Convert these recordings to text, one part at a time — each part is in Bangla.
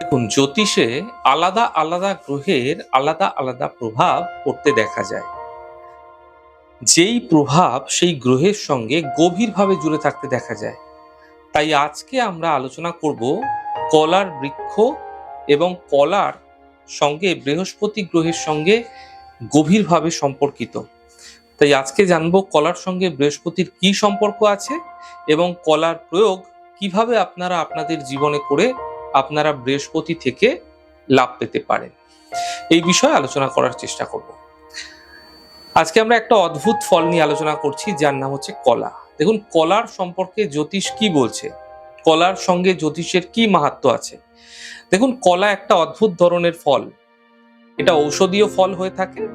দেখুন, জ্যোতিষে আলাদা আলাদা গ্রহের আলাদা আলাদা প্রভাব পড়তে দেখা যায়। যেই প্রভাব সেই গ্রহের সঙ্গে গভীরভাবে জুড়ে থাকতে দেখা যায়। তাই আজকে আমরা আলোচনা করব কলার বৃক্ষ এবং কলার সঙ্গে বৃহস্পতি গ্রহের সঙ্গে গভীরভাবে সম্পর্কিত। তাই আজকে জানব কলার সঙ্গে বৃহস্পতির কি সম্পর্ক আছে এবং কলার প্রয়োগ কীভাবে আপনারা আপনাদের জীবনে করে আপনারা বৃহস্পতি থেকে লাভ পেতে পারেন। এই বিষয়ে আলোচনা করার চেষ্টা করব। আজকে আমরা একটা অদ্ভুত ফল নিয়ে আলোচনা করছি, যার নাম হচ্ছে কলা। দেখুন, কলার সম্পর্কে জ্যোতিষ কি বলছে? কলার সঙ্গে জ্যোতিষের কি মাহাত্ম আছে? দেখুন, কলা একটা অদ্ভুত ধরনের ফল। এটা ঔষধীয় ফল হয়ে থাকে।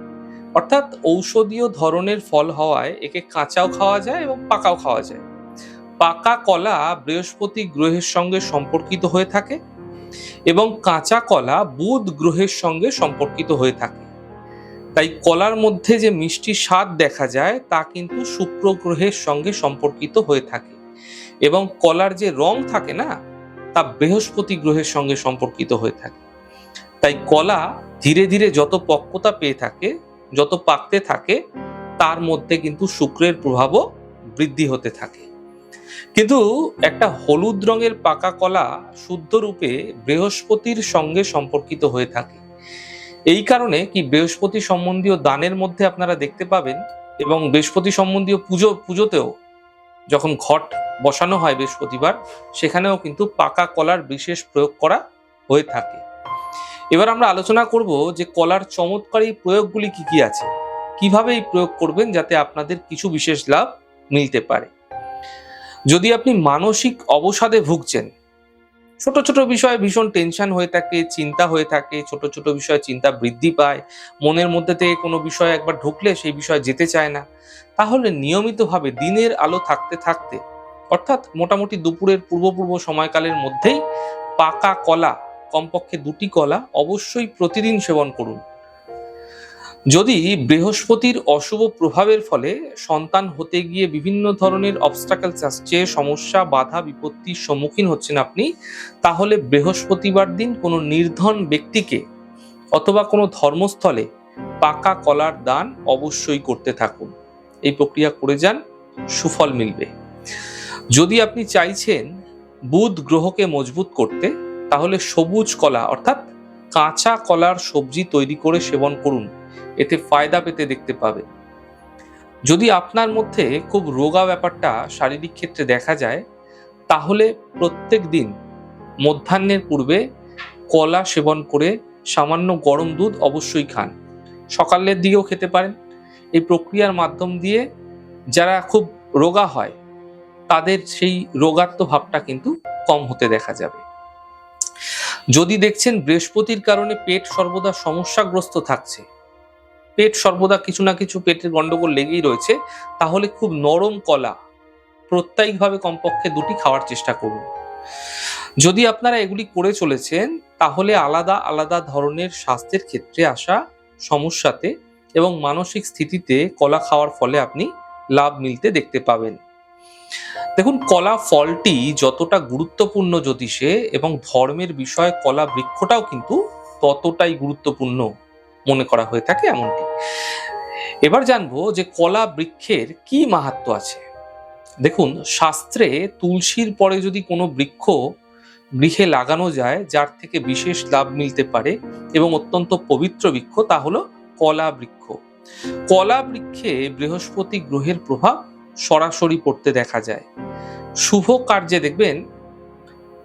অর্থাৎ ঔষধীয় ধরনের ফল হওয়ায় একে কাঁচাও খাওয়া যায় এবং পাকাও খাওয়া যায়। পাকা কলা বৃহস্পতি গ্রহের সঙ্গে সম্পর্কিত হয়ে থাকে এবং কাঁচা কলা বুধ গ্রহের সঙ্গে সম্পর্কিত হয়ে থাকে। তাই কলার মধ্যে যে মিষ্টি স্বাদ দেখা যায় তা কিন্তু শুক্র গ্রহের সঙ্গে সম্পর্কিত হয়ে থাকে এবং কলার যে রং থাকে না, তা বৃহস্পতি গ্রহের সঙ্গে সম্পর্কিত হয়ে থাকে। তাই কলা ধীরে ধীরে যত পক্কতা পেয়ে থাকে, যত পাকতে থাকে, তার মধ্যে কিন্তু শুক্রের প্রভাবও বৃদ্ধি হতে থাকে। কিন্তু একটা হলুদ রঙের পাকা কলা শুদ্ধ রূপে বৃহস্পতির সঙ্গে সম্পর্কিত হয়ে থাকে। এই কারণে কি বৃহস্পতি সম্বন্ধীয় দানের মধ্যে আপনারা দেখতে পাবেন এবং বৃহস্পতি সম্বন্ধীয় পুজো, পুজোতেও যখন ঘট বসানো হয় বৃহস্পতিবার, সেখানেও কিন্তু পাকা কলার বিশেষ প্রয়োগ করা হয়ে থাকে। এবার আমরা আলোচনা করব যে কলার চমৎকারী প্রয়োগগুলি কি কি আছে? কীভাবে এই প্রয়োগ করবেন যাতে আপনাদের কিছু বিশেষ লাভ মিলতে পারে? যদি আপনি মানসিক অবসাদে ভুগছেন, ছোট ছোট বিষয়ে ভীষণ টেনশন হয়ে থাকে, চিন্তা হয়ে থাকে, ছোট ছোট বিষয়ে চিন্তা বৃদ্ধি পায়, মনের মধ্যে থেকে কোনো বিষয় একবার ঢুকলে সেই বিষয়ে যেতে চায় না, তাহলে নিয়মিতভাবে দিনের আলো থাকতে থাকতে, অর্থাৎ মোটামুটি দুপুরের পূর্ব পূর্ব সময়কালের মধ্যেই পাকা কলা, কমপক্ষে দুটি কলা অবশ্যই প্রতিদিন সেবন করুন। যদি বৃহস্পতির অশুভ প্রভাবের ফলে সন্তান হতে গিয়ে বিভিন্ন ধরনের অবস্টাকেলস আসছে, সমস্যা, বাধা, বিপত্তির সম্মুখীন হচ্ছেন আপনি, তাহলে বৃহস্পতিবার দিন কোনো নির্ধন ব্যক্তিকে অথবা কোনো ধর্মস্থলে পাকা কলার দান অবশ্যই করতে থাকুন। এই প্রক্রিয়া করে যান, সুফল মিলবে। যদি আপনি চাইছেন বুধ গ্রহকে মজবুত করতে, তাহলে সবুজ কলা অর্থাৎ কাঁচা কলার সবজি তৈরি করে সেবন করুন। এতে ফায়দা পেতে দেখতে পাবে। যদি আপনার মধ্যে খুব রোগা ব্যাপারটা শারীরিক ক্ষেত্রে দেখা যায়, তাহলে প্রত্যেক দিন মধ্যাহ্নের পূর্বে কলা সেবন করে সামান্য গরম দুধ অবশ্যই খান। সকালের দিকেও খেতে পারেন। এই প্রক্রিয়ার মাধ্যম দিয়ে যারা খুব রোগা হয়, তাদের সেই রোগাত্ম ভাবটা কিন্তু কম হতে দেখা যাবে। যদি দেখছেন বৃহস্পতির কারণে পেট সর্বদা সমস্যাগ্রস্ত থাকছে পেট সর্বদা কিছু না কিছু পেটের গন্ডগোল লেগেই রয়েছে, তাহলে খুব নরম কলা প্রত্যায়িকভাবে কমপক্ষে দুটি খাওয়ার চেষ্টা করুন। যদি আপনারা এগুলি করে চলেছেন, তাহলে আলাদা আলাদা ধরনের স্বাস্থ্যের ক্ষেত্রে আসা সমস্যাতে এবং মানসিক স্থিতিতে কলা খাওয়ার ফলে আপনি লাভ মিলতে দেখতে পাবেন। দেখুন, কলা ফলটি যতটা গুরুত্বপূর্ণ জ্যোতিষে এবং ধর্মের বিষয়ে কলা বৃক্ষটাও কিন্তু ততটাই গুরুত্বপূর্ণ। মনে করা হয়ে থাকে এমনটি। এবার জানব যে কলা বৃক্ষের কি মাহাত্ম আছে। দেখুন, শাস্ত্রে তুলসীর পরে যদি কোনো বৃক্ষ গৃহে লাগানো যায়, যার থেকে বিশেষ লাভ মিলতে পারে এবং অত্যন্ত পবিত্র বৃক্ষ, তা হলো কলা বৃক্ষ। কলা বৃক্ষে বৃহস্পতি গ্রহের প্রভাব সরাসরি পড়তে দেখা যায়। শুভ কার্যে দেখবেন,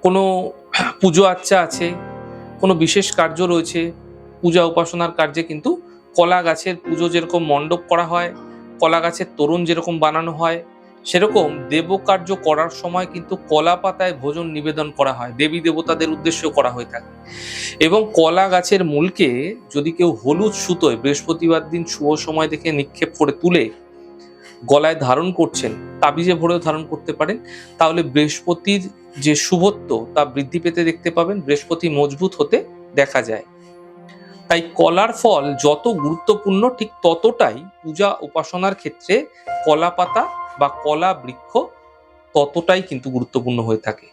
কোনো পুজো আচ্চা আছে, কোনো বিশেষ কার্য রয়েছে পূজা উপাসনার কার্যে কিন্তু কলা গাছের পুজো যেরকম মণ্ডপ করা হয়, কলা গাছের তরুণ যেরকম বানানো হয়, সেরকম দেবকার্য করার সময় কিন্তু কলা পাতায় ভোজন নিবেদন করা হয়, দেবী দেবতাদের উদ্দেশ্য করা হয়ে থাকে। এবং কলা গাছের মূলকে যদি কেউ হলুদ সুতোয় বৃহস্পতিবার দিন শুভ সময় দেখে নিক্ষেপ করে তুলে গলায় ধারণ করছেন, তাবিজে ভরেও ধারণ করতে পারেন, তাহলে বৃহস্পতির যে শুভত্ব তা বৃদ্ধি পেতে দেখতে পাবেন, বৃহস্পতি মজবুত হতে দেখা যায়। তাই কলার ফল যত গুরুত্বপূর্ণ, ঠিক ততটাই পূজা উপাসনার ক্ষেত্রে কলা পাতা বা কলা বৃক্ষ ততটাই কিন্তু গুরুত্বপূর্ণ হয়ে থাকে।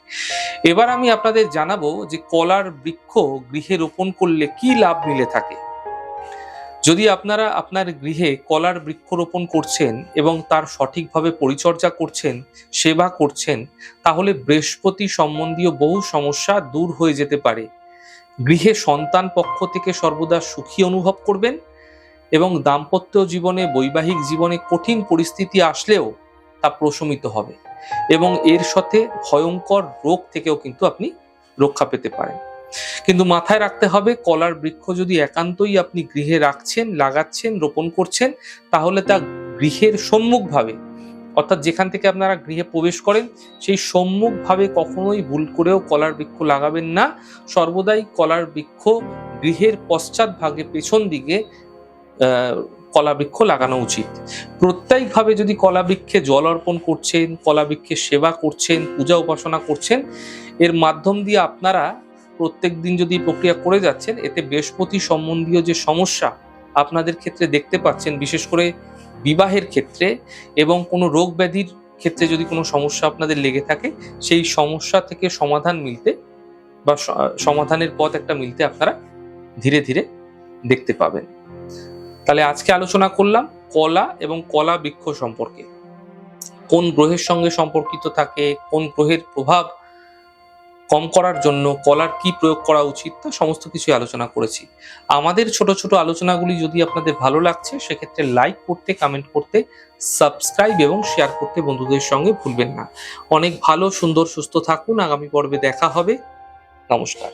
এবার আমি আপনাদের জানাব যে কলার বৃক্ষ গৃহে রোপণ করলে কি লাভ মিলে থাকে। যদি আপনারা আপনার গৃহে কলার বৃক্ষ রোপণ করছেন এবং তার সঠিকভাবে পরিচর্যা করছেন, সেবা করছেন, তাহলে বৃহস্পতি সম্বন্ধীয় বহু সমস্যা দূর হয়ে যেতে পারে। গৃহে সন্তান পক্ষ থেকে সর্বদা সুখী অনুভব করবেন এবং দাম্পত্য জীবনে, বৈবাহিক জীবনে কঠিন পরিস্থিতি আসলেও তা প্রশমিত হবে এবং এর সাথে ভয়ঙ্কর রোগ থেকেও কিন্তু আপনি রক্ষা পেতে পারেন। কিন্তু মাথায় রাখতে হবে, কলার বৃক্ষ যদি একান্তই আপনি গৃহে রাখছেন, লাগাচ্ছেন, রোপণ করছেন, তাহলে তা গৃহের সম্মুখভাবে অর্থাৎ যেখান থেকে আপনারা গৃহে প্রবেশ করেন, সেই সম্মুখভাবে কখনোই ভুল করেও কলার বৃক্ষ লাগাবেন না। সর্বদাই কলার বৃক্ষ গৃহের পশ্চাৎ ভাগে পেছন দিকে কলা বৃক্ষ লাগানো উচিত। প্রত্যেকভাবে যদি কলা বৃক্ষে জল অর্পণ করছেন, কলা বৃক্ষের সেবা করছেন, পূজা উপাসনা করছেন, এর মাধ্যম দিয়ে আপনারা প্রত্যেক দিন যদি প্রক্রিয়া করে যাচ্ছেন, এতে বৃহস্পতি সম্বন্ধীয় যে সমস্যা আপনাদের ক্ষেত্রে দেখতে পাচ্ছেন, বিশেষ করে বিবাহের ক্ষেত্রে এবং কোনো রোগ ব্যাধির ক্ষেত্রে যদি কোনো সমস্যা আপনাদের লেগে থাকে, সেই সমস্যা থেকে সমাধান মিলতে বা সমাধানের পথ একটা মিলতে আপনারা ধীরে ধীরে দেখতে পাবেন। তাহলে আজকে আলোচনা করলাম কলা এবং কলা বৃক্ষ সম্পর্কে। কোন গ্রহের সঙ্গে সম্পর্কিত থাকে, কোন গ্রহের প্রভাব কম করার জন্য কলার কি প্রয়োগ করা উচিত তা সমস্ত কিছু আলোচনা করেছি। আমাদের ছোট ছোট আলোচনাগুলি যদি আপনাদের ভালো লাগছে, সেক্ষেত্রে লাইক করতে কমেন্ট করতে সাবস্ক্রাইব এবং শেয়ার করতে বন্ধুদের সঙ্গে ভুলবেন না। অনেক ভালো, সুন্দর, সুস্থ থাকুন। আগামী পর্বে দেখা হবে। নমস্কার।